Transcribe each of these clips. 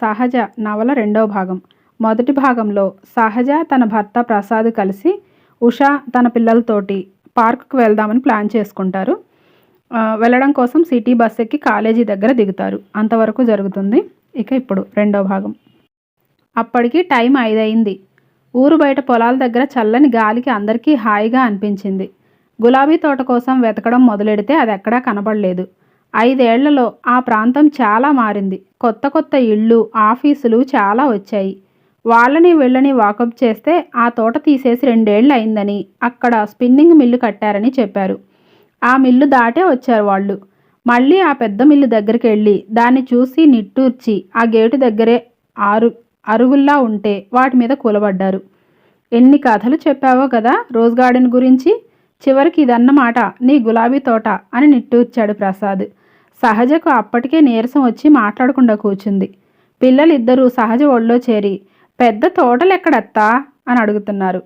సహజ నవల రెండవ భాగం. మొదటి భాగంలో సహజ తన భర్త ప్రసాద్ కలిసి ఉషా తన పిల్లలతోటి పార్కుకు వెళ్దామని ప్లాన్ చేసుకుంటారు. వెళ్ళడం కోసం సిటీ బస్ ఎక్కి కాలేజీ దగ్గర దిగుతారు. అంతవరకు జరుగుతుంది ఇక ఇప్పుడు రెండవ భాగం. అప్పటికి టైం ఐదయింది. ఊరు బయట పొలాల దగ్గర చల్లని గాలికి అందరికీ హాయిగా అనిపించింది. గులాబీ తోట కోసం వెతకడం మొదలెడితే అది ఎక్కడా కనబడలేదు. ఐదేళ్ళలో ఆ ప్రాంతం చాలా మారింది. కొత్త కొత్త ఇళ్ళు ఆఫీసులు చాలా వచ్చాయి. వాళ్ళని వెళ్ళని వాకప్ చేస్తే ఆ తోట తీసేసి రెండేళ్ళు అయిందని అక్కడ స్పిన్నింగ్ మిల్లు కట్టారని చెప్పారు. ఆ మిల్లు దాటే వచ్చారు వాళ్ళు. మళ్ళీ ఆ పెద్ద మిల్లు దగ్గరికి వెళ్ళి దాన్ని చూసి నిట్టూర్చి ఆ గేటు దగ్గరే ఆరు అరుగుల్లా ఉంటే వాటి మీద కూలబడ్డారు. ఎన్ని కథలు చెప్పావో కదా రోజ్ గార్డెన్ గురించి? చివరికి ఇదన్నమాట నీ గులాబీ తోట అని నిట్టూర్చాడు ప్రసాద్. సహజకు అప్పటికే నీరసం వచ్చి మాట్లాడకుండా కూర్చుంది. పిల్లలిద్దరూ సహజ ఒళ్ళో చేరి పెద్ద తోటలెక్కడత్తా? అని అడుగుతున్నారు.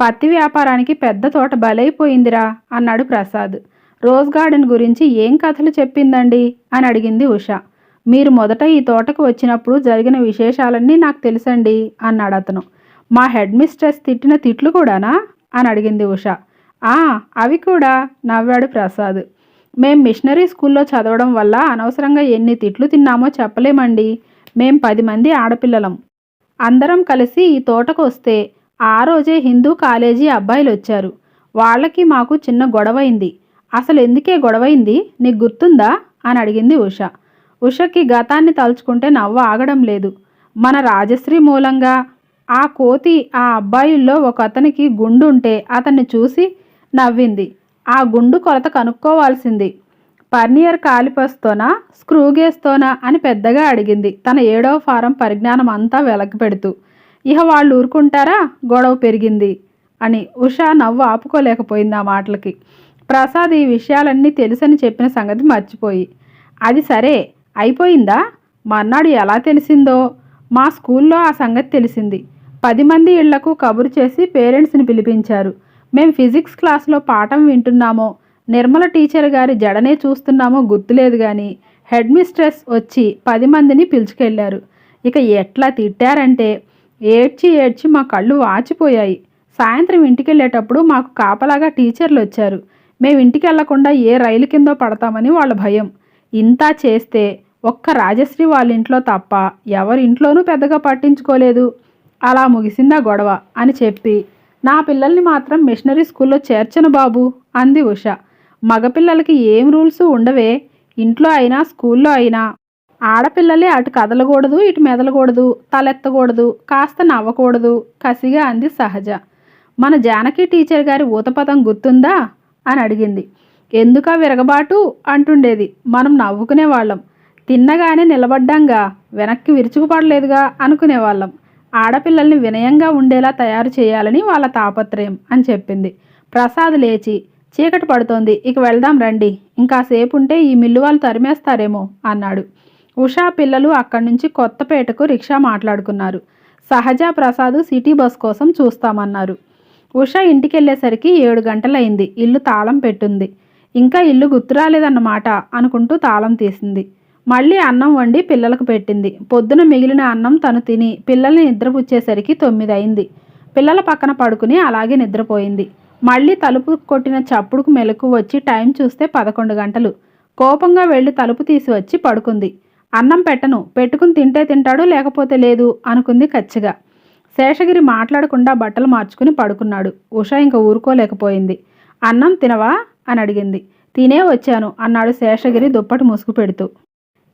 పత్తి వ్యాపారానికి పెద్ద తోట బలైపోయిందిరా అన్నాడు ప్రసాద్. రోజ్ గార్డెన్ గురించి ఏం కథలు చెప్పిందండి? అని అడిగింది ఉష. మీరు మొదట ఈ తోటకు వచ్చినప్పుడు జరిగిన విశేషాలన్నీ నాకు తెలుసండి అన్నాడు అతను. మా హెడ్ మిస్ట్రెస్ తిట్టిన తిట్లు కూడానా? అని అడిగింది ఉష. ఆ అవి కూడా నవ్వాడు ప్రసాద్. మేం మిషనరీ స్కూల్లో చదవడం వల్ల అనవసరంగా ఎన్ని తిట్లు తిన్నామో చెప్పలేమండి. మేం పది మంది ఆడపిల్లలం. అందరం కలిసి ఈ తోటకు వస్తే ఆ రోజే హిందూ కాలేజీ అబ్బాయిలు వచ్చారు వాళ్ళకి మాకు చిన్న గొడవైంది. అసలు ఎందుకే గొడవైంది? నీకు గుర్తుందా? అని అడిగింది ఉష. ఉషకి గతాన్ని తలుచుకుంటే నవ్వు ఆగడం లేదు. మన రాజశ్రీ మూలంగా ఆ కోతి ఆ అబ్బాయిల్లో ఒక అతనికి గుండు ఉంటే అతన్ని చూసి నవ్వింది. ఆ గుండు కొలత కనుక్కోవాల్సింది. పర్నియర్ కాలిపస్తోనా స్క్రూగేస్తోనా అని పెద్దగా అడిగింది. తన ఏడవ ఫారం పరిజ్ఞానం అంతా వెలకి పెడుతూ. ఇహ వాళ్ళు ఊరుకుంటారా? గొడవ పెరిగింది అని ఉషా నవ్వు ఆపుకోలేకపోయింది ఆ మాటలకి. ప్రసాద్ ఈ విషయాలన్నీ తెలుసని చెప్పిన సంగతి మర్చిపోయి. అది సరే అయిపోయిందా? మర్నాడు ఎలా తెలిసిందో? మా స్కూల్లో ఆ సంగతి తెలిసింది. పది మంది ఇళ్ళకు కబురు చేసి పేరెంట్స్ని పిలిపించారు. మేము ఫిజిక్స్ క్లాస్లో పాఠం వింటున్నామో. నిర్మల టీచర్ గారి జడనే చూస్తున్నామో గుర్తులేదు కానీ హెడ్ మిస్ట్రెస్ వచ్చి పది మందిని పిలుచుకెళ్ళారు. ఇక ఎట్లా తిట్టారంటే ఏడ్చి ఏడ్చి మా కళ్ళు వాచిపోయాయి. సాయంత్రం ఇంటికి వెళ్ళేటప్పుడు మాకు కాపలాగా టీచర్లు వచ్చారు మేము ఇంటికి వెళ్ళకుండా ఏ రైలు కిందో పడతామని వాళ్ళ భయం. ఇంతా చేస్తే ఒక్క రాజశ్రీ వాళ్ళ ఇంట్లో తప్ప ఎవరి ఇంట్లోనూ పెద్దగా పట్టించుకోలేదు. అలా ముగిసిందా గొడవ అని చెప్పి నా పిల్లల్ని మాత్రం మిషనరీ స్కూల్లో చేర్చను బాబు అంది ఉష. మగపిల్లలకి ఏం రూల్స్ ఉండవే? ఇంట్లో అయినా స్కూల్లో అయినా. ఆడపిల్లలే అటు కదలకూడదు ఇటు మెదలకూడదు తలెత్తకూడదు కాస్త నవ్వకూడదు కసిగా అంది సహజ. మన జానకి టీచర్ గారి ఊతపదం గుర్తుందా? అని అడిగింది. ఎందుకా విరగబాటు? అంటుండేది. మనం నవ్వుకునేవాళ్ళం. తిన్నగానే నిలబడ్డాంగా వెనక్కి విరుచుకుపడలేదుగా అనుకునేవాళ్ళం. ఆడపిల్లల్ని వినయంగా ఉండేలా తయారు చేయాలని వాళ్ళ తాపత్రయం అని చెప్పింది. ప్రసాద్ లేచి చీకటి పడుతోంది. ఇక వెళ్దాం రండి. ఇంకాసేపు ఉంటే ఈ మిల్లు వాళ్ళు తరిమేస్తారేమో అన్నాడు. ఉషా పిల్లలు అక్కడి నుంచి కొత్తపేటకు రిక్షా మాట్లాడుకున్నారు. సహజ ప్రసాద్ సిటీ బస్ కోసం చూస్తామన్నారు. ఉష ఇంటికి వెళ్ళేసరికి ఏడు గంటలైంది. ఇల్లు తాళం పెట్టుంది. ఇంకా ఇల్లు గుర్తురాలేదన్నమాట అనుకుంటూ తాళం తీసింది. మళ్ళీ అన్నం వండి పిల్లలకు పెట్టింది. పొద్దున మిగిలిన అన్నం తను తిని పిల్లల్ని నిద్రపుచ్చేసరికి తొమ్మిది అయింది పిల్లల పక్కన పడుకుని అలాగే నిద్రపోయింది. మళ్ళీ తలుపు కొట్టిన చప్పుడుకు మెలకు వచ్చి టైం చూస్తే పదకొండు గంటలు. కోపంగా వెళ్ళి తలుపు తీసి వచ్చి పడుకుంది. అన్నం పెట్టను పెట్టుకుని తింటే తింటాడు లేకపోతే లేదు అనుకుంది కచ్చిగా. శేషగిరి మాట్లాడకుండా బట్టలు మార్చుకుని పడుకున్నాడు. ఉష ఇంక ఊరుకోలేకపోయింది. అన్నం తినవా? అని అడిగింది. తినే వచ్చాను అన్నాడు శేషగిరి దుప్పటి ముసుగు పెడుతూ.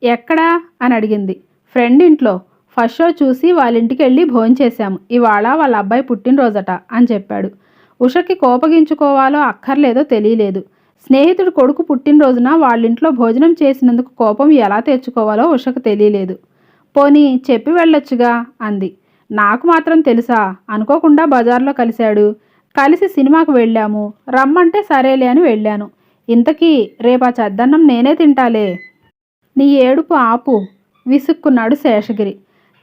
ఎక్కడా? అని అడిగింది. ఫ్రెండ్ ఇంట్లో ఫస్ట్ షో చూసి వాళ్ళ ఇంటికి వెళ్ళి భోంచేశాము ఇవాళ వాళ్ళ అబ్బాయి పుట్టినరోజట అని చెప్పాడు. ఉషకి కోపగించుకోవాలో అక్కర్లేదో తెలియలేదు. స్నేహితుడు కొడుకు పుట్టినరోజున వాళ్ళింట్లో భోజనం చేసినందుకు కోపం ఎలా తెచ్చుకోవాలో ఉషకు తెలియలేదు. పోనీ చెప్పి వెళ్ళొచ్చుగా? అంది. నాకు మాత్రం తెలుసా అనుకోకుండా బజార్లో కలిశాడు. కలిసి సినిమాకు వెళ్ళాము. రమ్మంటే సరేలే అని వెళ్ళాను. ఇంతకీ రేపా చద్దన్నం నేనే తింటాలే. నీ ఏడుపు ఆపు విసుక్కున్నాడు శేషగిరి.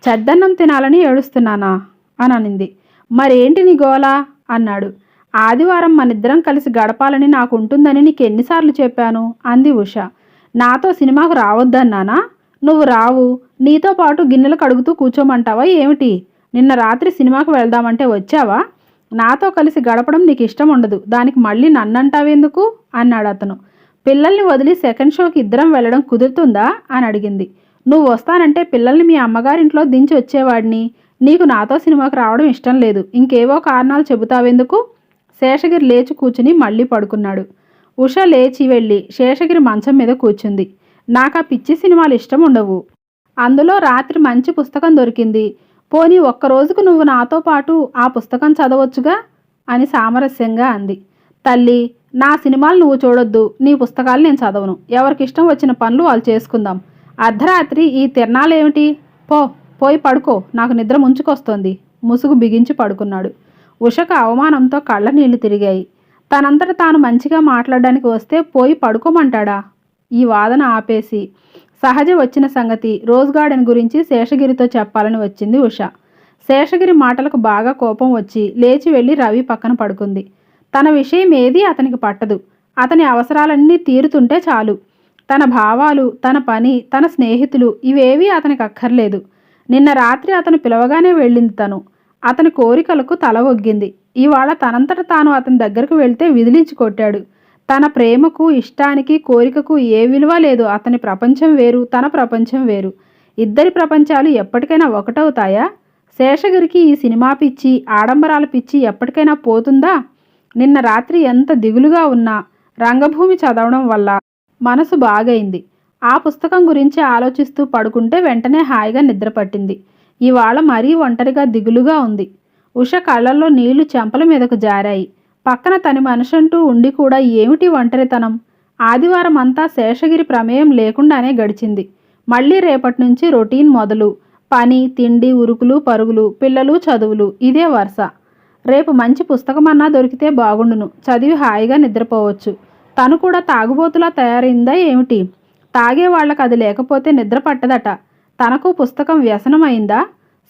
చద్దన్నం తినాలని ఏడుస్తున్నానా? అని అనింది మరేంటి నీ గోలా? అన్నాడు. ఆదివారం మనిద్దరం కలిసి గడపాలని నాకు ఉంటుందని నీకు ఎన్నిసార్లు చెప్పాను? అంది ఉష. నాతో సినిమాకు రావద్దన్నానా? నువ్వు రావు. నీతో పాటు గిన్నెలు కడుగుతూ కూర్చోమంటావా ఏమిటి? నిన్న రాత్రి సినిమాకు వెళ్దామంటే వచ్చావా? నాతో కలిసి గడపడం నీకు ఇష్టం ఉండదు. దానికి మళ్ళీ నన్నంటావెందుకు? అన్నాడు అతను. పిల్లల్ని వదిలి సెకండ్ షోకి ఇద్దరం వెళ్ళడం కుదురుతుందా? అని అడిగింది. నువ్వు వస్తానంటే పిల్లల్ని మీ అమ్మగారింట్లో దించి వచ్చేవాడిని. నీకు నాతో సినిమాకి రావడం ఇష్టం లేదు. ఇంకేవో కారణాలు చెబుతావెందుకు? శేషగిరి లేచి కూర్చుని మళ్ళీ పడుకున్నాడు. ఉష లేచి వెళ్ళి శేషగిరి మంచం మీద కూర్చుంది. నాకు ఆ పిచ్చి సినిమాలు ఇష్టం ఉండవు. అందులో రాత్రి మంచి పుస్తకం దొరికింది. పోనీ ఒక్క రోజుకు నువ్వు నాతో పాటు ఆ పుస్తకం చదవచ్చుగా? అని సామరస్యంగా అంది. తల్లి నా సినిమాలు నువ్వు చూడొద్దు నీ పుస్తకాలు నేను చదవను. ఎవరికి ఇష్టం వచ్చిన పనులు వాళ్ళు చేసుకుందాం. అర్ధరాత్రి ఈ తిరణాలేమిటి? పో పోయి పడుకో నాకు నిద్ర ముంచుకొస్తోంది. ముసుగు బిగించి పడుకున్నాడు. ఉషకు అవమానంతో కళ్ళ నీళ్ళు తిరిగాయి. తనంతట తాను మంచిగా మాట్లాడడానికి వస్తే పోయి పడుకోమంటాడా? ఈ వాదన ఆపేసి. సహజ వచ్చిన సంగతి రోజ్ గార్డెన్ గురించి శేషగిరితో చెప్పాలని వచ్చింది ఉష. శేషగిరి మాటలకు బాగా కోపం వచ్చి లేచి వెళ్ళి రవి పక్కన పడుకుంది. తన విషయం ఏది అతనికి పట్టదు. అతని అవసరాలన్నీ తీరుతుంటే చాలు. తన భావాలు తన పని తన స్నేహితులు ఇవేవీ అతనికి అక్కర్లేదు. నిన్న రాత్రి అతను పిలవగానే వెళ్ళింది తను. అతని కోరికలకు తల ఒగ్గింది. ఇవాళ తనంతట తాను అతని దగ్గరకు వెళ్తే విదిలించి కొట్టాడు. తన ప్రేమకు ఇష్టానికి కోరికకు ఏ విలువ లేదు. అతని ప్రపంచం వేరు తన ప్రపంచం వేరు. ఇద్దరి ప్రపంచాలు ఎప్పటికైనా ఒకటవుతాయా? శేషగిరికి ఈ సినిమా పిచ్చి ఆడంబరాల పిచ్చి ఎప్పటికైనా పోతుందా? నిన్న రాత్రి ఎంత దిగులుగా ఉన్నా రంగభూమి చదవడం వల్ల మనసు బాగైంది. ఆ పుస్తకం గురించి ఆలోచిస్తూ పడుకుంటే వెంటనే హాయిగా నిద్ర పట్టింది ఇవాళ మరీ ఒంటరిగా దిగులుగా ఉంది. ఉష కళ్ళల్లో నీళ్ళు చెంపల మీదకు జారాయి. పక్కన తని మనిషంటూ ఉండి కూడా ఏమిటి ఒంటరితనం? ఆదివారం అంతా శేషగిరి ప్రమేయం లేకుండానే గడిచింది. మళ్ళీ రేపటి నుంచి రొటీన్ మొదలు. పని తిండి ఉరుకులు పరుగులు పిల్లలు చదువులు ఇదే వరుస. రేపు మంచి పుస్తకమన్నా దొరికితే బాగుండును. చదివి హాయిగా నిద్రపోవచ్చు. తను కూడా తాగుబోతులా తయారైందా ఏమిటి? తాగే వాళ్ళకి అది లేకపోతే నిద్ర పట్టదట. తనకు పుస్తకం వ్యసనమైందా?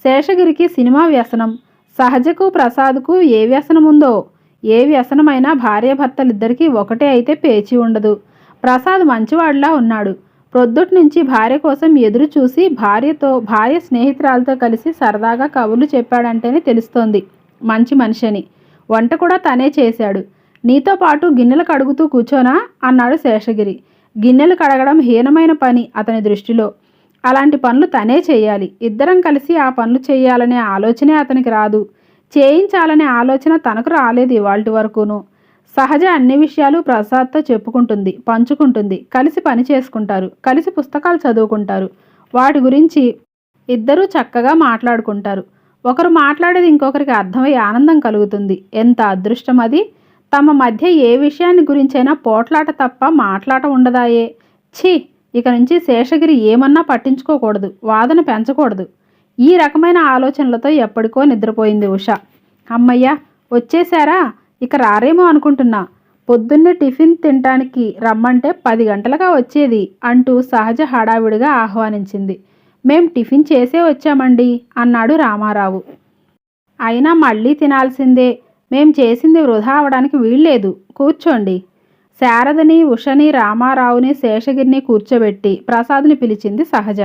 శేషగిరికి సినిమా వ్యసనం. సహజకు ప్రసాద్కు ఏ వ్యసనం ఉందో ఏ వ్యసనమైనా భార్యాభర్తలిద్దరికీ ఒకటే అయితే పేచి ఉండదు. ప్రసాద్ మంచివాడిలా ఉన్నాడు. ప్రొద్దుటి నుంచి భార్య కోసం ఎదురు చూసి భార్యతో భార్య స్నేహితురాలతో కలిసి సరదాగా కబుర్లు చెప్పాడంటేనే తెలుస్తోంది. మంచి మనిషిని. వంట కూడా తనే చేశాడు. నీతో పాటు గిన్నెలు కడుగుతూ కూర్చోనా? అన్నాడు శేషగిరి. గిన్నెలు కడగడం హీనమైన పని అతని దృష్టిలో. అలాంటి పనులు తనే చేయాలి. ఇద్దరం కలిసి ఆ పనులు చేయాలనే ఆలోచనే అతనికి రాదు. చేయించాలనే ఆలోచన తనకు రాలేదు ఇవాళ వరకును. సహజ అన్ని విషయాలు ప్రసాద్తో చెప్పుకుంటుంది పంచుకుంటుంది. కలిసి పని చేసుకుంటారు. కలిసి పుస్తకాలు చదువుకుంటారు. వాటి గురించి ఇద్దరూ చక్కగా మాట్లాడుకుంటారు. ఒకరు మాట్లాడేది ఇంకొకరికి అర్థమై ఆనందం కలుగుతుంది. ఎంత అదృష్టం అది! తమ మధ్య ఏ విషయాన్ని గురించైనా పోట్లాట తప్ప మాట్లాట ఉండదాయే. ఛీ! ఇక నుంచి శేషగిరి ఏమన్నా పట్టించుకోకూడదు. వాదన పెంచకూడదు. ఈ రకమైన ఆలోచనలతో ఎప్పటికో నిద్రపోయింది ఉష. అమ్మయ్య! వచ్చేశారా? ఇక రారేమో అనుకుంటున్నా. పొద్దున్నే టిఫిన్ తినటానికి రమ్మంటే పది గంటలుగా వచ్చేది అంటూ సహజ హడావిడిగా ఆహ్వానించింది. మేం టిఫిన్ చేసే వచ్చామండి అన్నాడు రామారావు. అయినా మళ్ళీ తినాల్సిందే. మేం చేసింది వృధా అవడానికి వీల్లేదు. కూర్చోండి. శారదని ఉషని రామారావుని శేషగిరిని కూర్చోబెట్టి ప్రసాద్ని పిలిచింది సహజ.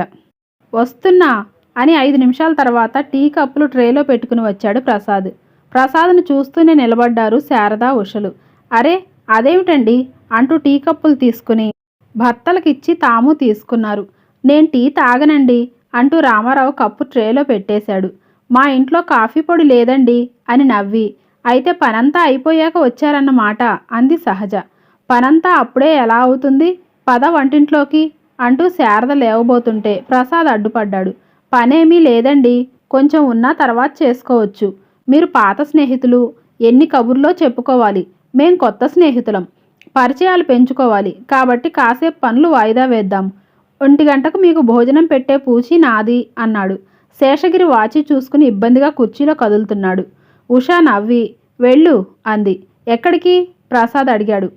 వస్తున్నా అని ఐదు నిమిషాల తర్వాత టీ కప్పులు ట్రేలో పెట్టుకుని వచ్చాడు ప్రసాద్. ప్రసాద్ను చూస్తూనే నిలబడ్డారు శారద ఉషలు. అరే అదేమిటండి? అంటూ టీ కప్పులు తీసుకుని భర్తలకిచ్చి తాము తీసుకున్నారు. నేను టీ తాగనండి అంటూ రామారావు కప్పు ట్రేలో పెట్టేశాడు. మా ఇంట్లో కాఫీ పొడి లేదండి అని నవ్వి. అయితే పనంతా అయిపోయాక వచ్చారన్నమాట అంది సహజ. పనంతా అప్పుడే ఎలా అవుతుంది? పద వంటింట్లోకి అంటూ శారద లేవబోతుంటే ప్రసాద్ అడ్డుపడ్డాడు. పనేమీ లేదండి. కొంచెం ఉన్నా తర్వాత చేసుకోవచ్చు. మీరు పాత స్నేహితులు. ఎన్ని కబుర్లో చెప్పుకోవాలి? మేం కొత్త స్నేహితులం. పరిచయాలు పెంచుకోవాలి. కాబట్టి కాసేపు పనులు వాయిదా వేద్దాం. ఒంటి గంటకు మీకు భోజనం పెట్టే పూచి నాది అన్నాడు. శేషగిరి వాచి చూసుకుని ఇబ్బందిగా కుర్చీలో కదులుతున్నాడు. ఉషా నవ్వి వెళ్ళు అంది. ఎక్కడికి? ప్రసాద్ అడిగాడు.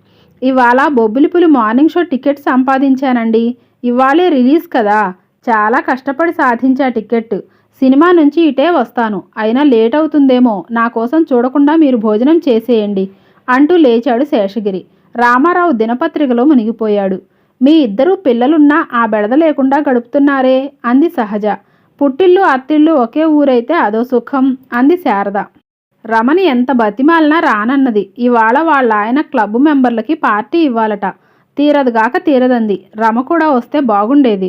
ఇవాళ బొబ్బిలిపులి మార్నింగ్ షో టికెట్ సంపాదించానండి. ఇవాళే రిలీజ్ కదా. చాలా కష్టపడి సాధించా టికెట్. సినిమా నుంచి ఇటే వస్తాను. అయినా లేట్ అవుతుందేమో. నా కోసం చూడకుండా మీరు భోజనం చేసేయండి అంటూ లేచాడు శేషగిరి. రామారావు దినపత్రికలో మునిగిపోయాడు. మీ ఇద్దరు పిల్లలున్నా ఆ బెడద లేకుండా గడుపుతున్నారే అంది సహజ. పుట్టిల్లు అత్తిళ్ళు ఒకే ఊరైతే అదో సుఖం అంది శారద. రమణి ఎంత బతిమాలినా రానన్నది. ఇవాళ వాళ్ళ ఆయన క్లబ్ మెంబర్లకి పార్టీ ఇవ్వాలట. తీరదుగాక తీరదంది. రమ కూడా వస్తే బాగుండేది.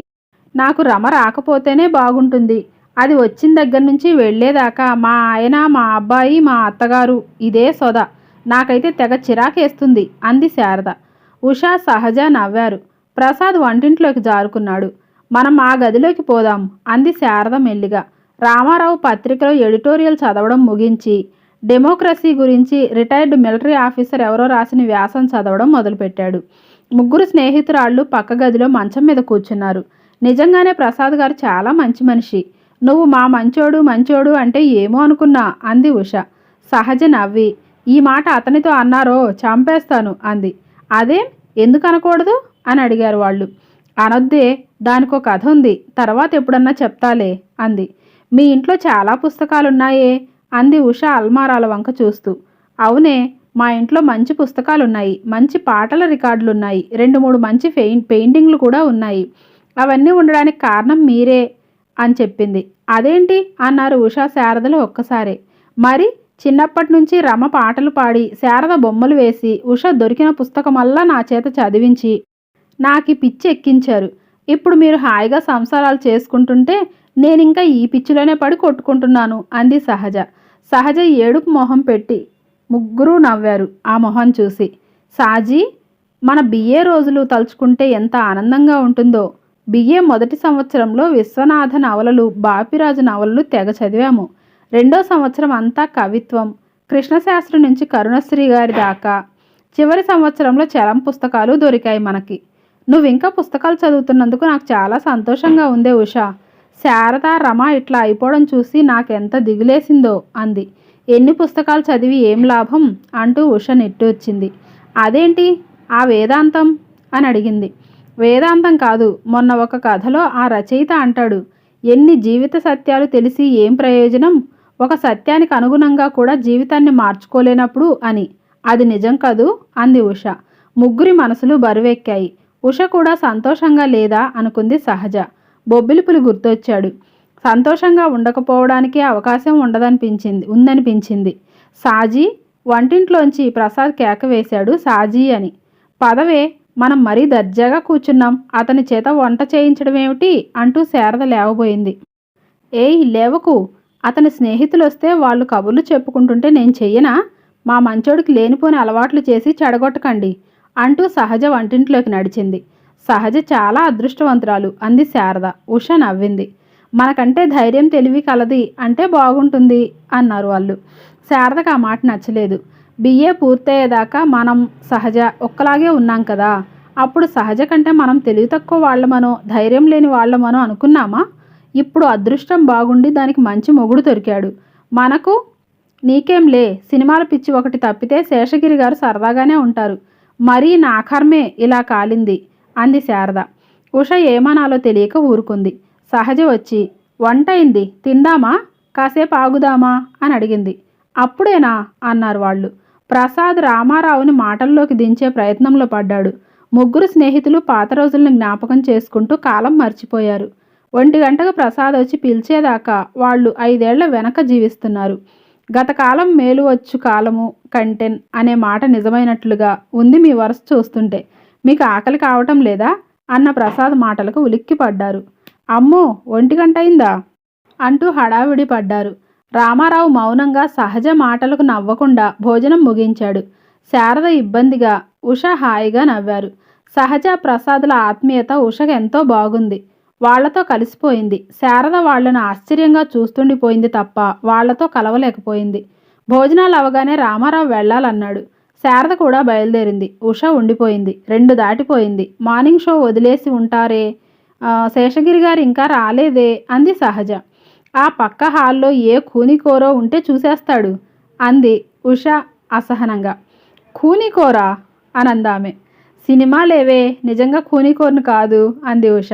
నాకు రమ రాకపోతేనే బాగుంటుంది. అది వచ్చిన దగ్గర నుంచి వెళ్ళేదాకా మా ఆయన మా అబ్బాయి మా అత్తగారు ఇదే సొద. నాకైతే తెగ చిరాకేస్తుంది అంది శారద. ఉషా సహజ నవ్వారు. ప్రసాద్ వంటింట్లోకి జారుకున్నాడు. మనం ఆ గదిలోకి పోదాం అంది శారద మెల్లిగా. రామారావు పత్రికలో ఎడిటోరియల్ చదవడం ముగించి డెమోక్రసీ గురించి రిటైర్డ్ మిలిటరీ ఆఫీసర్ ఎవరో రాసిన వ్యాసం చదవడం మొదలుపెట్టాడు. ముగ్గురు స్నేహితురాళ్ళు పక్క గదిలో మంచం మీద కూర్చున్నారు. నిజంగానే ప్రసాద్ గారు చాలా మంచి మనిషి. నువ్వు మా మంచోడు మంచోడు అంటే ఏమో అనుకున్నా అంది ఉష. సహజ నవ్వి. ఈ మాట అతనితో అన్నారో చంపేస్తాను అంది. అదేం? ఎందుకు అనకూడదు? అని అడిగారు వాళ్ళు. అనొద్దే దానికో కథ ఉంది తర్వాత ఎప్పుడన్నా చెప్తాలే అంది. మీ ఇంట్లో చాలా పుస్తకాలున్నాయే అంది ఉష అల్మారాల వంక చూస్తూ. అవునే మా ఇంట్లో మంచి పుస్తకాలున్నాయి మంచి పాటల రికార్డులున్నాయి రెండు మూడు మంచి పెయింట్ పెయింటింగ్లు కూడా ఉన్నాయి. అవన్నీ ఉండడానికి కారణం మీరే అని చెప్పింది. అదేంటి? అన్నారు ఉషా శారదలు ఒక్కసారే. మరి చిన్నప్పటి నుంచి రమ పాటలు పాడి శారద బొమ్మలు వేసి ఉష దొరికిన పుస్తకమల్లా నా చేత చదివించి నాకు ఈ పిచ్చి ఎక్కించారు. ఇప్పుడు మీరు హాయిగా సంసారాలు చేసుకుంటుంటే నేను ఇంకా ఈ పిచ్చిలోనే పడి కొట్టుకుంటున్నాను అంది సహజ. సహజ ఏడుపు మొహం పెట్టి ముగ్గురు నవ్వారు ఆ మొహం చూసి. సాజీ మన బిఏ రోజులు తలుచుకుంటే ఎంత ఆనందంగా ఉంటుందో. బిఏ మొదటి సంవత్సరంలో విశ్వనాథ నవలలు బాపిరాజు నవలలు తెగ చదివాము. రెండో సంవత్సరం అంతా కవిత్వం కృష్ణశాస్త్రి నుంచి కరుణశ్రీ గారి దాకా. చివరి సంవత్సరంలో చలం పుస్తకాలు దొరికాయి మనకి. నువ్వు ఇంకా పుస్తకాలు చదువుతున్నందుకు నాకు చాలా సంతోషంగా ఉందే ఉషా. శారద రమ ఇట్లా అయిపోవడం చూసి నాకెంత దిగులేసిందో అంది. ఎన్ని పుస్తకాలు చదివి ఏం లాభం? అంటూ ఉష నెట్టొచ్చింది అదేంటి? ఆ వేదాంతం? అని అడిగింది. వేదాంతం కాదు మొన్న ఒక కథలో ఆ రచయిత అంటాడు ఎన్ని జీవిత సత్యాలు తెలిసి ఏం ప్రయోజనం? ఒక సత్యానికి అనుగుణంగా కూడా జీవితాన్ని మార్చుకోలేనప్పుడు అని. అది నిజం కాదు? అంది ఉష. ముగ్గురి మనసులు బరువెక్కాయి. ఉష కూడా సంతోషంగా లేదా అనుకుంది సహజ. బొబ్బిలిపులు గుర్తొచ్చాడు. సంతోషంగా ఉండకపోవడానికి అవకాశం ఉండదనిపించింది ఉందనిపించింది. సాజీ వంటింట్లోంచి ప్రసాద్ కేక వేశాడు సాజీ అని. పదవే మనం మరీ దర్జాగా కూర్చున్నాం అతని చేత వంట చేయించడం ఏమిటి అంటూ శారద లేవబోయింది. ఏయ్ లేవకు. అతని స్నేహితులు వస్తే వాళ్ళు కబుర్లు చెప్పుకుంటుంటే నేను చెయ్యనా? మా మంచోడికి లేనిపోని అలవాట్లు చేసి చెడగొట్టకండి. అంటూ సహజ వంటింట్లోకి నడిచింది. సహజ చాలా అదృష్టవంతురాలు అంది శారద. ఉష నవ్వింది. మనకంటే ధైర్యం తెలివి కలది అంటే బాగుంటుంది అన్నారు వాళ్ళు శారదకు ఆ మాట నచ్చలేదు. బిఏ పూర్తయ్యేదాకా మనం సహజ ఒక్కలాగే ఉన్నాం కదా. అప్పుడు సహజ కంటే మనం తెలివి తక్కువ వాళ్ళమనో ధైర్యం లేని వాళ్ళమనో అనుకున్నామా? ఇప్పుడు అదృష్టం బాగుండి దానికి మంచి మొగుడు దొరికాడు. మనకు నీకేంలే సినిమాల పిచ్చి ఒకటి తప్పితే శేషగిరి గారు సరదాగానే ఉంటారు. మరీ నాకర్మే ఇలా కాలింది అంది శారద. ఉష ఏమనాలో తెలియక ఊరుకుంది. సహజ వచ్చి వంట అయింది తిందామా? కాసేపు ఆగుదామా? అని అడిగింది. అప్పుడేనా? అన్నారు వాళ్ళు. ప్రసాద్ రామారావుని మాటల్లోకి దించే ప్రయత్నంలో పడ్డాడు. ముగ్గురు స్నేహితులు పాత రోజులను జ్ఞాపకం చేసుకుంటూ కాలం మర్చిపోయారు. ఒంటి గంటకు ప్రసాద్ వచ్చి పిలిచేదాకా వాళ్ళు ఐదేళ్ళ వెనక జీవిస్తున్నారు. గత కాలం మేలు వచ్చు కాలము కంటెన్ అనే మాట నిజమైనట్లుగా ఉంది మీ వరుస చూస్తుంటే. మీకు ఆకలి కావటం లేదా? అన్న ప్రసాద్ మాటలకు ఉలిక్కి పడ్డారు అమ్మో ఒంటి గంట అయిందా? అంటూ హడావిడి పడ్డారు. రామారావు మౌనంగా సహజ మాటలకు నవ్వకుండా భోజనం ముగించాడు. శారద ఇబ్బందిగా ఉష హాయిగా నవ్వారు. సహజ ప్రసాదుల ఆత్మీయత ఉషకు ఎంతో బాగుంది. వాళ్ళతో కలిసిపోయింది. శారద వాళ్ళను ఆశ్చర్యంగా చూస్తుండిపోయింది తప్ప వాళ్ళతో కలవలేకపోయింది. భోజనాలు అవగానే రామారావు వెళ్ళాలన్నాడు. శారద కూడా బయలుదేరింది. ఉష ఉండిపోయింది. రెండు దాటిపోయింది. మార్నింగ్ షో వదిలేసి ఉంటారే? శేషగిరి గారు ఇంకా రాలేదే? అంది సహజ. ఆ పక్క హాల్లో ఏ కూనికోరో ఉంటే చూసేస్తాడు అంది ఉష అసహనంగా. కూనికోరా? అని అందామె సినిమా లేవే నిజంగా కూనికోర్ను కాదు అంది ఉష.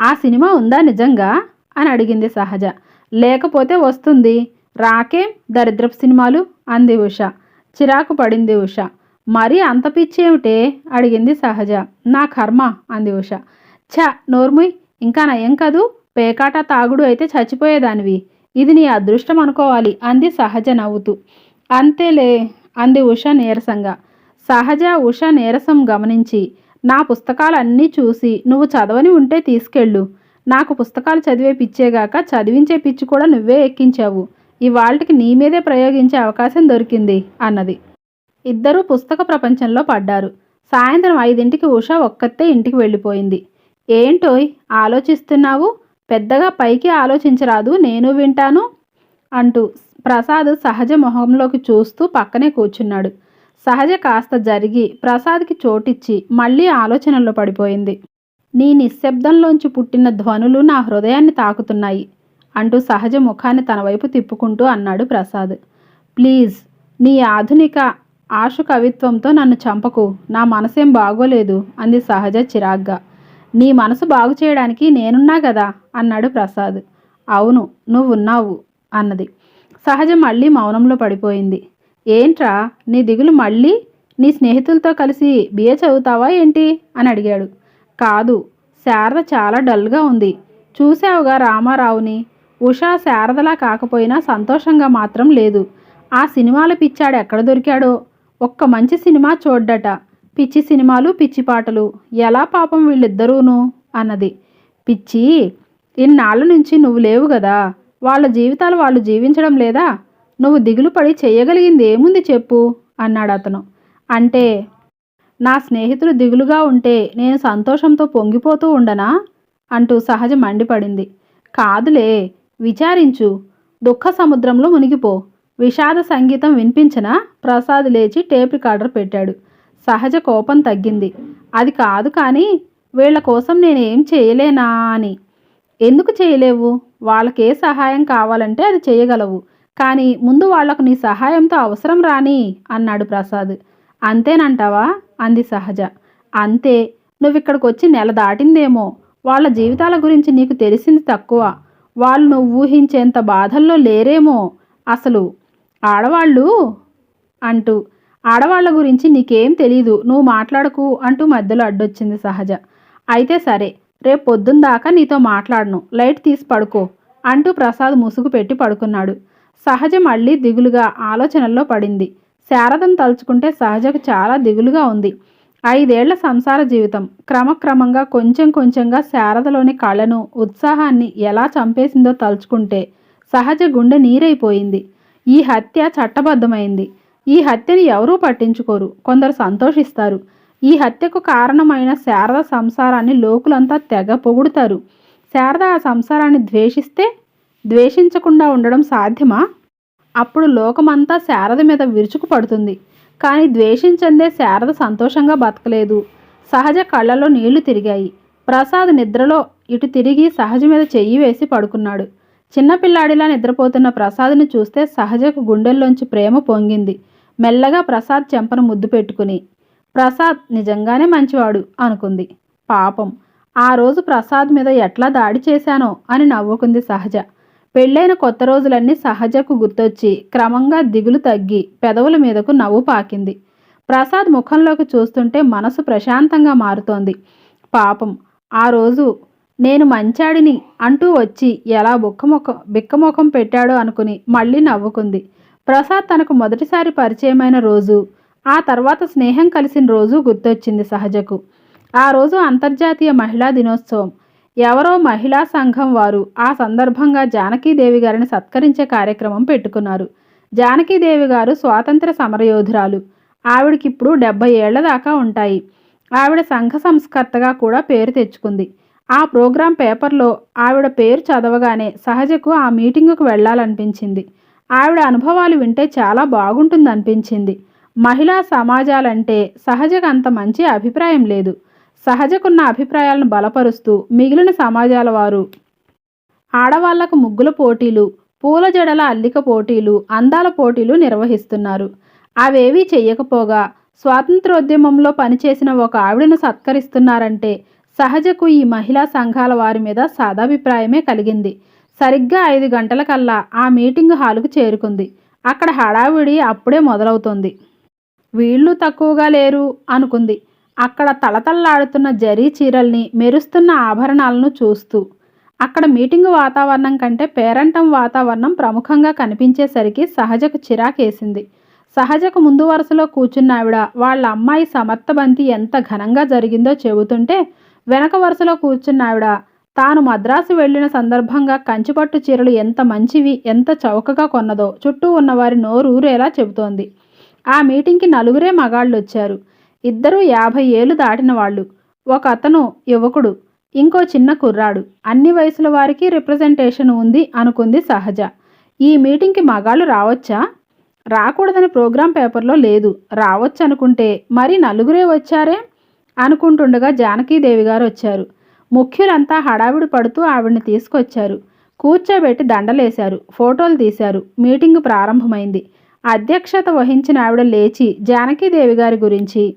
ఆ సినిమా ఉందా నిజంగా? అని అడిగింది సహజ. లేకపోతే వస్తుంది. రాకేం దరిద్రపు సినిమాలు? అంది ఉష. చిరాకు పడింది ఉష. మరీ అంత పిచ్చేమిటే? అడిగింది సహజ. నా కర్మ అంది ఉష. ఛ నోర్ముయ్ ఇంకా నయం కదూ? పేకాట తాగుడు అయితే చచ్చిపోయేదానివి. ఇది నీ అదృష్టం అనుకోవాలి అంది సహజ నవ్వుతూ. అంతేలే అంది ఉష నీరసంగా. సహజ ఉష నీరసం గమనించి. నా పుస్తకాలన్నీ చూసి నువ్వు చదవని ఉంటే తీసుకెళ్ళు. నాకు పుస్తకాలు చదివే పిచ్చేగాక చదివించే పిచ్చి కూడా నువ్వే ఎక్కించావు. ఇవాళకి నీ మీదే ప్రయోగించే అవకాశం దొరికింది అన్నది. ఇద్దరూ పుస్తక ప్రపంచంలో పడ్డారు. సాయంత్రం ఐదింటికి ఉష ఒక్కతే ఇంటికి వెళ్ళిపోయింది. ఏంటోయ్ ఆలోచిస్తున్నావు? పెద్దగా పైకి ఆలోచించరాదు నేను వింటాను అంటూ ప్రసాద్ సహజ మొహంలోకి చూస్తూ పక్కనే కూర్చున్నాడు. సహజ కాస్త జరిగి ప్రసాద్కి చోటిచ్చి మళ్ళీ ఆలోచనల్లో పడిపోయింది. నీ నిశ్శబ్దంలోంచి పుట్టిన ధ్వనులు నా హృదయాన్ని తాకుతున్నాయి అంటూ సహజ ముఖాన్ని తన వైపు తిప్పుకుంటూ అన్నాడు ప్రసాద్. ప్లీజ్ నీ ఆధునిక ఆశు కవిత్వంతో నన్ను చంపకు. నా మనసేం బాగోలేదు అంది సహజ చిరాగ్గా. నీ మనసు బాగు చేయడానికి నేనున్నా కదా అన్నాడు ప్రసాద్. అవును నువ్వున్నావు అన్నది. సహజ మళ్ళీ మౌనంలో పడిపోయింది. ఏంట్రా నీ దిగులు మళ్ళీ నీ స్నేహితులతో కలిసి బిఏ చదువుతావా ఏంటి? అని అడిగాడు. కాదు శారద చాలా డల్గా ఉంది. చూసావుగా రామారావుని. ఉషా శారదలా కాకపోయినా సంతోషంగా మాత్రం లేదు. ఆ సినిమాల పిచ్చాడు ఎక్కడ దొరికాడో? ఒక్క మంచి సినిమా చూడ్డట. పిచ్చి సినిమాలు పిచ్చి పాటలు. ఎలా పాపం వీళ్ళిద్దరూను? అన్నది. పిచ్చి ఇన్నాళ్ళ నుంచి నువ్వు లేవు కదా వాళ్ళ జీవితాలు వాళ్ళు జీవించడం లేదా? నువ్వు దిగులు పడి చేయగలిగింది ఏముంది చెప్పు అన్నాడు అతను అంటే నా స్నేహితులు దిగులుగా ఉంటే నేను సంతోషంతో పొంగిపోతూ ఉండనా? అంటూ సహజ మండిపడింది. కాదులే విచారించు. దుఃఖ సముద్రంలో మునిగిపో. విషాద సంగీతం వినిపించినా? ప్రసాద్ లేచి టేప్ రికార్డర్ పెట్టాడు. సహజ కోపం తగ్గింది. అది కాదు కానీ వీళ్ళ కోసం నేనేం చేయలేనా అని. ఎందుకు చేయలేవు? వాళ్ళకే సహాయం కావాలంటే అది చేయగలవు. కానీ ముందు వాళ్ళకు నీ సహాయంతో అవసరం రాని అన్నాడు ప్రసాద్. అంతేనంటావా? అంది సహజ. అంతే నువ్విక్కడికి వచ్చి నెల దాటిందేమో. వాళ్ళ జీవితాల గురించి నీకు తెలిసింది తక్కువ. వాళ్ళు నువ్వు ఊహించేంత బాధల్లో లేరేమో. అసలు ఆడవాళ్ళు? అంటూ ఆడవాళ్ళ గురించి నీకేం తెలీదు నువ్వు మాట్లాడకు అంటూ మధ్యలో అడ్డొచ్చింది సహజ. అయితే సరే రేపు పొద్దున్న దాకా నీతో మాట్లాడను లైట్ తీసి పడుకో అంటూ ప్రసాద్ ముసుగు పెట్టి పడుకున్నాడు. సహజ మళ్ళీ దిగులుగా ఆలోచనల్లో పడింది. శారదను తలుచుకుంటే సహజకు చాలా దిగులుగా ఉంది. ఐదేళ్ళ సంసార జీవితం. క్రమక్రమంగా కొంచెం కొంచెంగా శారదలోని కళను ఉత్సాహాన్ని ఎలా చంపేసిందో తలుచుకుంటే సహజ గుండె నీరైపోయింది. ఈ హత్య చట్టబద్ధమైంది. ఈ హత్యని ఎవరూ పట్టించుకోరు. కొందరు సంతోషిస్తారు. ఈ హత్యకు కారణమైన శారద సంసారాన్ని లోకులంతా తెగ పొగుడుతారు. శారద ఆ సంసారాన్ని ద్వేషిస్తే ద్వేషించకుండా ఉండడం సాధ్యమా? అప్పుడు లోకమంతా శారద మీద విరుచుకు పడుతుంది. కానీ ద్వేషించందే శారద సంతోషంగా బతకలేదు. సహజ కళ్ళలో నీళ్ళు తిరిగాయి. ప్రసాద్ నిద్రలో ఇటు తిరిగి సహజ మీద చెయ్యి వేసి పడుకున్నాడు. చిన్నపిల్లాడిలా నిద్రపోతున్న ప్రసాద్ని చూస్తే సహజకు గుండెల్లోంచి ప్రేమ పొంగింది. మెల్లగా ప్రసాద్ చెంపను ముద్దు పెట్టుకుని ప్రసాద్ నిజంగానే మంచివాడు అనుకుంది. పాపం. ఆ రోజు ప్రసాద్ మీద ఎట్లా దాడి చేశానో అని నవ్వుకుంది సహజ. పెళ్ళైన కొత్త రోజులన్నీ సహజకు గుర్తొచ్చి క్రమంగా దిగులు తగ్గి పెదవుల మీదకు నవ్వు పాకింది. ప్రసాద్ ముఖంలోకి చూస్తుంటే మనసు ప్రశాంతంగా మారుతోంది. పాపం ఆ రోజు నేను మంచాడిని అంటూ వచ్చి ఎలా బుక్కముఖం బిక్కముఖం పెట్టాడో అనుకుని మళ్ళీ నవ్వుకుంది. ప్రసాద్ తనకు మొదటిసారి పరిచయమైన రోజు ఆ తర్వాత స్నేహం కలిసిన రోజు గుర్తొచ్చింది సహజకు. ఆ రోజు అంతర్జాతీయ మహిళా దినోత్సవం. ఎవరో మహిళా సంఘం వారు ఆ సందర్భంగా జానకీదేవి గారిని సత్కరించే కార్యక్రమం పెట్టుకున్నారు. జానకీదేవి గారు స్వాతంత్ర సమరయోధురాలు. ఆవిడకిప్పుడు డెబ్బై ఏళ్ళ దాకా ఉంటాయి. ఆవిడ సంఘ సంస్కర్తగా కూడా పేరు తెచ్చుకుంది. ఆ ప్రోగ్రాం పేపర్లో ఆవిడ పేరు చదవగానే సహజకు ఆ మీటింగుకు వెళ్ళాలనిపించింది. ఆవిడ అనుభవాలు వింటే చాలా బాగుంటుంది అనిపించింది మహిళా సమాజాలంటే సహజకు అంత మంచి అభిప్రాయం లేదు. సహజకున్న అభిప్రాయాలను బలపరుస్తూ మిగిలిన సమాజాల వారు. ఆడవాళ్ళకు ముగ్గుల పోటీలు పూల జడల అల్లిక పోటీలు అందాల పోటీలు నిర్వహిస్తున్నారు. అవేవీ చెయ్యకపోగా స్వాతంత్రోద్యమంలో పనిచేసిన ఒక ఆవిడను సత్కరిస్తున్నారంటే సహజకు ఈ మహిళా సంఘాల వారి మీద సాదాభిప్రాయమే కలిగింది. సరిగ్గా ఐదు గంటలకల్లా ఆ మీటింగ్ హాలుకు చేరుకుంది. అక్కడ హడావిడి అప్పుడే మొదలవుతుంది. వీళ్ళు తక్కువగా లేరు అనుకుంది. అక్కడ తలతల్లాడుతున్న జరీ చీరల్ని మెరుస్తున్న ఆభరణాలను చూస్తూ అక్కడ మీటింగ్ వాతావరణం కంటే పేరంటం వాతావరణం ప్రముఖంగా కనిపించేసరికి సహజకు చిరాకేసింది. సహజకు ముందు వరుసలో కూర్చున్న ఆవిడ వాళ్ళ అమ్మాయి సమర్థబంతి ఎంత ఘనంగా జరిగిందో చెబుతుంటే వెనక వరుసలో కూర్చున్న ఆవిడ తాను మద్రాసు వెళ్ళిన సందర్భంగా కంచిపట్టు చీరలు ఎంత మంచివి ఎంత చౌకగా కొన్నదో చుట్టూ ఉన్నవారి నోరూరేలా చెబుతోంది. ఆ మీటింగ్కి నలుగురే మగాళ్ళు వచ్చారు ఇద్దరూ యాభై ఏళ్ళు దాటిన వాళ్ళు. ఒక అతను యువకుడు ఇంకో చిన్న కుర్రాడు. అన్ని వయసుల వారికి రిప్రజెంటేషన్ ఉంది అనుకుంది సహజ. ఈ మీటింగ్కి మగాళ్ళు రావచ్చా? రాకూడదని ప్రోగ్రాం పేపర్లో లేదు. రావచ్చు అనుకుంటే మరి నలుగురే వచ్చారే? అనుకుంటుండగా జానకీదేవి గారు వచ్చారు. ముఖ్యులంతా హడావిడి పడుతూ ఆవిడ్ని తీసుకొచ్చారు. కూర్చోబెట్టి దండలేశారు. ఫోటోలు తీశారు. మీటింగ్ ప్రారంభమైంది. అధ్యక్షత వహించిన ఆవిడ లేచి జానకీదేవి గారి గురించి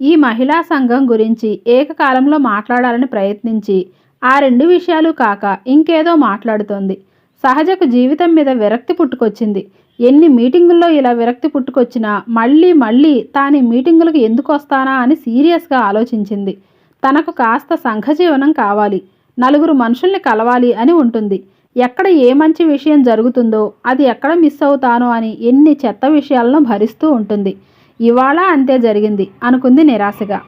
ఈ మహిళా సంఘం గురించి ఏకకాలంలో మాట్లాడాలని ప్రయత్నించి ఆ రెండు విషయాలు కాక ఇంకేదో మాట్లాడుతోంది. సహజకు జీవితం మీద విరక్తి పుట్టుకొచ్చింది. ఎన్ని మీటింగుల్లో ఇలా విరక్తి పుట్టుకొచ్చినా మళ్ళీ మళ్ళీ తాను ఈ మీటింగులకు ఎందుకు వస్తానా అని సీరియస్గా ఆలోచించింది. తనకు కాస్త సంఘజీవనం కావాలి. నలుగురు మనుషుల్ని కలవాలి అని ఉంటుంది. ఎక్కడ ఏ మంచి విషయం జరుగుతుందో అది ఎక్కడ మిస్ అవుతానో అని ఎన్ని చెత్త విషయాలను భరిస్తూ ఉంటుంది. ఇవాళ అంతే జరిగింది అనుకుంది నిరాశగా.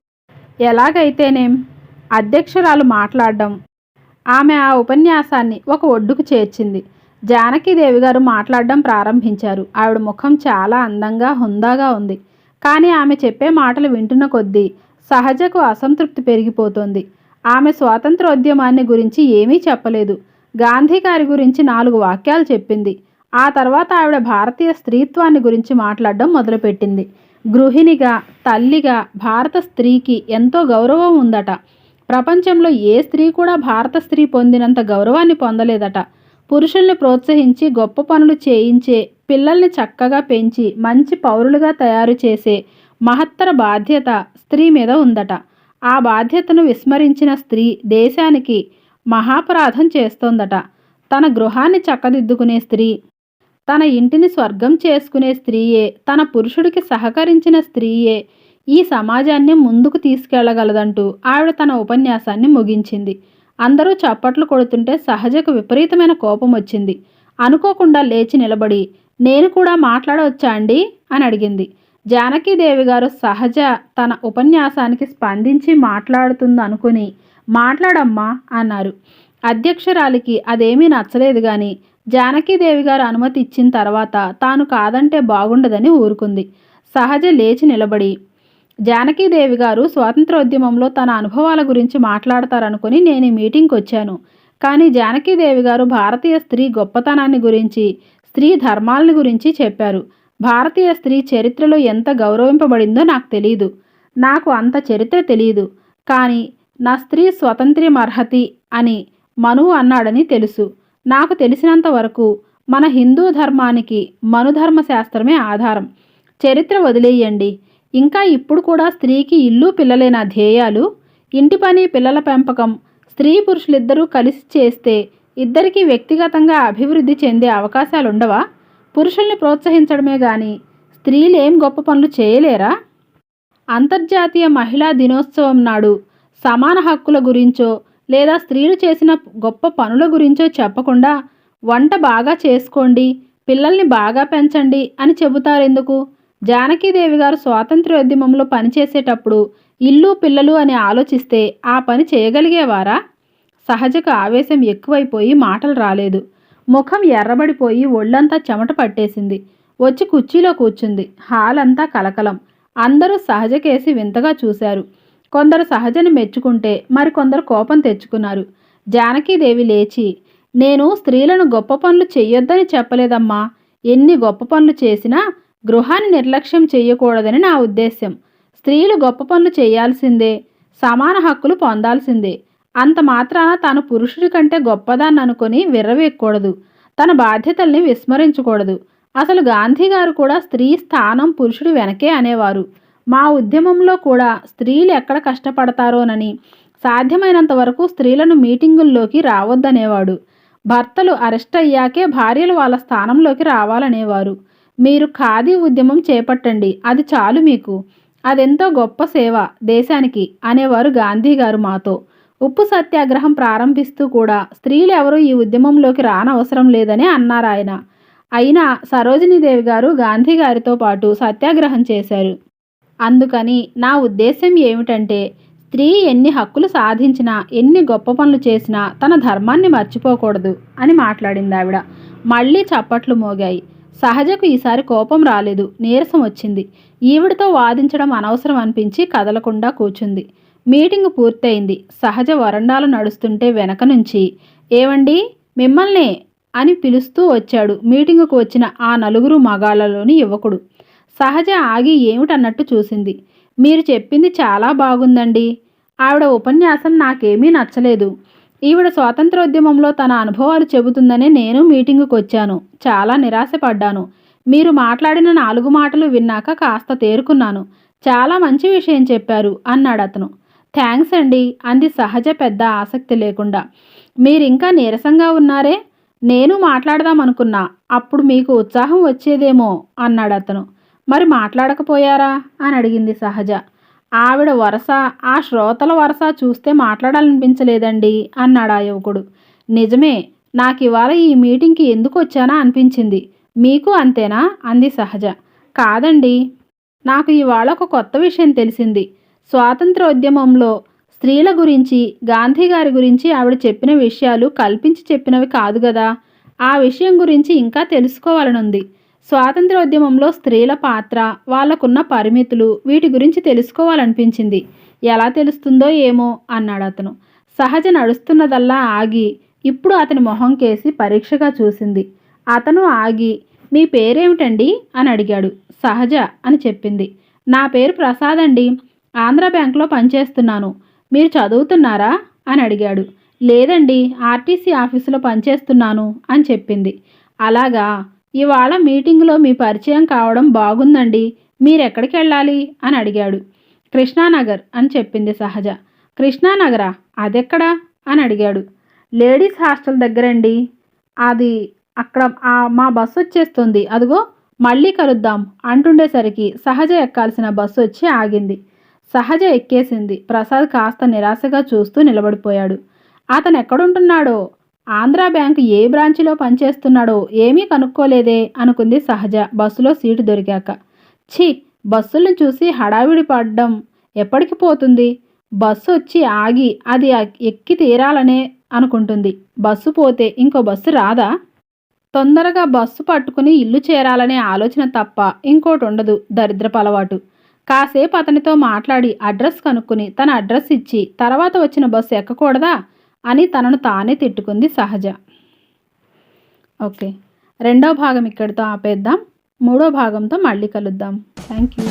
ఎలాగైతేనేం? అధ్యక్షురాలు మాట్లాడడం. ఆమె ఆ ఉపన్యాసాన్ని ఒక ఒడ్డుకు చేర్చింది. జానకీదేవి గారు మాట్లాడడం ప్రారంభించారు. ఆవిడ ముఖం చాలా అందంగా హుందాగా ఉంది. కానీ ఆమె చెప్పే మాటలు వింటున్న కొద్దీ సహజకు అసంతృప్తి పెరిగిపోతోంది. ఆమె స్వాతంత్రోద్యమాన్ని గురించి ఏమీ చెప్పలేదు. గాంధీ గారి గురించి నాలుగు వాక్యాలు చెప్పింది. ఆ తర్వాత ఆవిడ భారతీయ స్త్రీత్వాన్ని గురించి మాట్లాడడం మొదలుపెట్టింది. గృహిణిగా తల్లిగా భారత స్త్రీకి ఎంతో గౌరవం ఉందట. ప్రపంచంలో ఏ స్త్రీ కూడా భారత స్త్రీ పొందినంత గౌరవాన్ని పొందలేదట. పురుషుల్ని ప్రోత్సహించి గొప్ప పనులు చేయించే పిల్లల్ని చక్కగా పెంచి మంచి పౌరులుగా తయారు చేసే మహత్తర బాధ్యత స్త్రీ మీద ఉందట. ఆ బాధ్యతను విస్మరించిన స్త్రీ దేశానికి మహాపరాధం చేస్తోందట. తన గృహాన్ని చక్కదిద్దుకునే స్త్రీ తన ఇంటిని స్వర్గం చేసుకునే స్త్రీయే తన పురుషుడికి సహకరించిన స్త్రీయే. ఈ సమాజాన్ని ముందుకు తీసుకెళ్ళగలదంటూ ఆవిడ తన ఉపన్యాసాన్ని ముగించింది. అందరూ చప్పట్లు కొడుతుంటే సహజకు విపరీతమైన కోపం వచ్చింది. అనుకోకుండా లేచి నిలబడి నేను కూడా మాట్లాడవచ్చా అండి? అని అడిగింది. జానకీదేవి గారు సహజ తన ఉపన్యాసానికి స్పందించి మాట్లాడుతుంది అనుకుని మాట్లాడమ్మా అన్నారు. అధ్యక్షురాలికి అదేమీ నచ్చలేదు కానీ జానకీదేవి గారు అనుమతి ఇచ్చిన తర్వాత తాను కాదంటే బాగుండదని ఊరుకుంది. సహజ లేచి నిలబడి జానకీదేవి గారు స్వాతంత్రోద్యమంలో తన అనుభవాల గురించి మాట్లాడతారనుకుని నేను ఈ మీటింగ్కి వచ్చాను. కానీ జానకీదేవి గారు భారతీయ స్త్రీ గొప్పతనాన్ని గురించి స్త్రీ ధర్మాలని గురించి చెప్పారు. భారతీయ స్త్రీ చరిత్రలో ఎంత గౌరవింపబడిందో నాకు తెలియదు నాకు అంత చరిత్ర తెలియదు కానీ నా స్త్రీ స్వతంత్ర్యం అర్హతి అని మనువు అన్నాడని తెలుసు. నాకు తెలిసినంత వరకు మన హిందూ ధర్మానికి మనుధర్మ శాస్త్రమే ఆధారం. చరిత్ర వదిలేయండి. ఇంకా ఇప్పుడు కూడా స్త్రీకి ఇల్లు పిల్లలేన ధ్యేయాలు ఇంటి పని పిల్లల పెంపకం స్త్రీ పురుషులిద్దరూ కలిసి చేస్తే ఇద్దరికీ వ్యక్తిగతంగా అభివృద్ధి చెందే అవకాశాలుండవా? పురుషుల్ని ప్రోత్సహించడమే గాని స్త్రీలేం గొప్ప పనులు చేయలేరా? అంతర్జాతీయ మహిళా దినోత్సవం నాడు సమాన హక్కుల గురించో లేదా స్త్రీలు చేసిన గొప్ప పనుల గురించో చెప్పకుండా వంట బాగా చేసుకోండి పిల్లల్ని బాగా పెంచండి అని చెబుతారెందుకు? జానకీదేవి గారు స్వాతంత్ర్యోద్యమంలో పనిచేసేటప్పుడు ఇల్లు పిల్లలు అని ఆలోచిస్తే ఆ పని చేయగలిగేవారా? సహజకు ఆవేశం ఎక్కువైపోయి మాటలు రాలేదు. ముఖం ఎర్రబడిపోయి ఒళ్ళంతా చెమట పట్టేసింది. వచ్చి కుర్చీలో కూర్చుంది. హాల్ అంతా కలకలం. అందరూ సహజకేసి వింతగా చూశారు. కొందరు సహజని మెచ్చుకుంటే మరికొందరు కోపం తెచ్చుకున్నారు. జానకీదేవి లేచి నేను స్త్రీలను గొప్ప పనులు చెయ్యొద్దని చెప్పలేదమ్మా. ఎన్ని గొప్ప పనులు చేసినా గృహాన్ని నిర్లక్ష్యం చేయకూడదని నా ఉద్దేశ్యం. స్త్రీలు గొప్ప పనులు చేయాల్సిందే సమాన హక్కులు పొందాల్సిందే. అంత మాత్రాన తాను పురుషుడి కంటే గొప్పదాన్ని అనుకుని విర్రవేయకూడదు. తన బాధ్యతల్ని విస్మరించకూడదు. అసలు గాంధీ గారు కూడా స్త్రీ స్థానం పురుషుడు వెనకే అనేవారు. మా ఉద్యమంలో కూడా స్త్రీలు ఎక్కడ కష్టపడతారోనని సాధ్యమైనంత వరకు స్త్రీలను మీటింగుల్లోకి రావద్దనేవాడు. భర్తలు అరెస్ట్ అయ్యాకే భార్యలు వాళ్ళ స్థానంలోకి రావాలనేవారు. మీరు ఖాదీ ఉద్యమం చేపట్టండి అది చాలు మీకు. అదెంతో గొప్ప సేవ దేశానికి అనేవారు గాంధీ గారు మాతో. ఉప్పు సత్యాగ్రహం ప్రారంభిస్తూ కూడా స్త్రీలు ఎవరూ ఈ ఉద్యమంలోకి రానవసరం లేదని అన్నారు ఆయన అయినా సరోజినీదేవి గారు గాంధీ గారితో పాటు సత్యాగ్రహం చేశారు. అందుకని నా ఉద్దేశం ఏమిటంటే స్త్రీ ఎన్ని హక్కులు సాధించినా ఎన్ని గొప్ప పనులు చేసినా తన ధర్మాన్ని మర్చిపోకూడదు అని మాట్లాడింది ఆవిడ. మళ్ళీ చప్పట్లు మోగాయి. సహజకు ఈసారి కోపం రాలేదు. నీరసం వచ్చింది. ఈవిడతో వాదించడం అనవసరం అనిపించి కదలకుండా కూర్చుంది మీటింగ్ పూర్తయింది. సహజ వరండాలు నడుస్తుంటే వెనక నుంచి ఏవండి మిమ్మల్నే అని పిలుస్తూ వచ్చాడు. మీటింగుకు వచ్చిన ఆ నలుగురు మగాళ్ళలోని యువకుడు. సహజ ఆగి ఏమిటన్నట్టు చూసింది. మీరు చెప్పింది చాలా బాగుందండి. ఆవిడ ఉపన్యాసం నాకేమీ నచ్చలేదు. ఈవిడ స్వాతంత్రోద్యమంలో తన అనుభవాలు చెబుతుందనే నేను మీటింగుకు వచ్చాను చాలా నిరాశపడ్డాను. మీరు మాట్లాడిన నాలుగు మాటలు విన్నాక కాస్త తేరుకున్నాను. చాలా మంచి విషయం చెప్పారు అన్నాడు అతను థ్యాంక్స్ అండి అంది సహజ పెద్ద ఆసక్తి లేకుండా. మీరింకా నీరసంగా ఉన్నారే? నేను మాట్లాడదాం అనుకున్నా అప్పుడు మీకు ఉత్సాహం వచ్చేదేమో అన్నాడు అతను మరి మాట్లాడకపోయారా? అని అడిగింది సహజ. ఆవిడ వరస ఆ శ్రోతల వరస చూస్తే మాట్లాడాలనిపించలేదండి అన్నాడు ఆ యువకుడు. నిజమే నాకు ఇవాళ ఈ మీటింగ్కి ఎందుకు వచ్చానా అనిపించింది. మీకు అంతేనా? అంది సహజ. కాదండి. నాకు ఇవాళ ఒక కొత్త విషయం తెలిసింది. స్వాతంత్రోద్యమంలో స్త్రీల గురించి గాంధీ గారి గురించి ఆవిడ చెప్పిన విషయాలు కల్పించి చెప్పినవి కాదు కదా ఆ విషయం గురించి ఇంకా తెలుసుకోవాలనుంది. స్వాతంత్రోద్యమంలో స్త్రీల పాత్ర వాళ్ళకున్న పరిమితులు వీటి గురించి తెలుసుకోవాలనిపించింది. ఎలా తెలుస్తుందో ఏమో అన్నాడు అతను. సహజ నడుస్తున్నదల్లా ఆగి ఇప్పుడు అతని మొహం కేసి పరీక్షగా చూసింది. అతను ఆగి మీ పేరేమిటండి? అని అడిగాడు. సహజ అని చెప్పింది. నా పేరు ప్రసాద్ అండి. ఆంధ్ర బ్యాంక్లో పనిచేస్తున్నాను. మీరు చదువుతున్నారా? అని అడిగాడు. లేదండి. ఆర్టీసీ ఆఫీసులో పనిచేస్తున్నాను అని చెప్పింది. అలాగా? ఇవాళ మీటింగులో మీ పరిచయం కావడం బాగుందండి. మీరెక్కడికి వెళ్ళాలి? అని అడిగాడు. కృష్ణానగర్ అని చెప్పింది సహజ. కృష్ణానగరా? అదెక్కడా? అని అడిగాడు. లేడీస్ హాస్టల్ దగ్గరండి. అది అక్కడ మా బస్సు వచ్చేస్తుంది. అదిగో మళ్ళీ కలుద్దాం అంటుండేసరికి సహజ ఎక్కాల్సిన బస్సు వచ్చి ఆగింది. సహజ ఎక్కేసింది. ప్రసాద్ కాస్త నిరాశగా చూస్తూ నిలబడిపోయాడు. అతను ఎక్కడుంటున్నాడో ఆంధ్రా బ్యాంక్ ఏ బ్రాంచిలో పనిచేస్తున్నాడో ఏమీ కనుక్కోలేదే అనుకుంది సహజ. బస్సులో సీటు దొరికాక. ఛీ బస్సులను చూసి హడావిడి పడడం ఎప్పటికి పోతుంది? బస్సు వచ్చి ఆగి అది ఎక్కి తీరాలనే అనుకుంటుంది. బస్సు పోతే ఇంకో బస్సు రాదా? తొందరగా బస్సు పట్టుకుని ఇల్లు చేరాలనే ఆలోచన తప్ప ఇంకోటి ఉండదు దరిద్రపు అలవాటు. కాసేపు అతనితో మాట్లాడి అడ్రస్ కనుక్కుని తన అడ్రస్ ఇచ్చి తర్వాత వచ్చిన బస్సు ఎక్కకూడదా? అని తనను తానే తిట్టుకుంది సహజ. ఓకే. రెండో భాగం ఇక్కడితో ఆపేద్దాం. మూడో భాగంతో మళ్ళీ కలుద్దాం. Thank you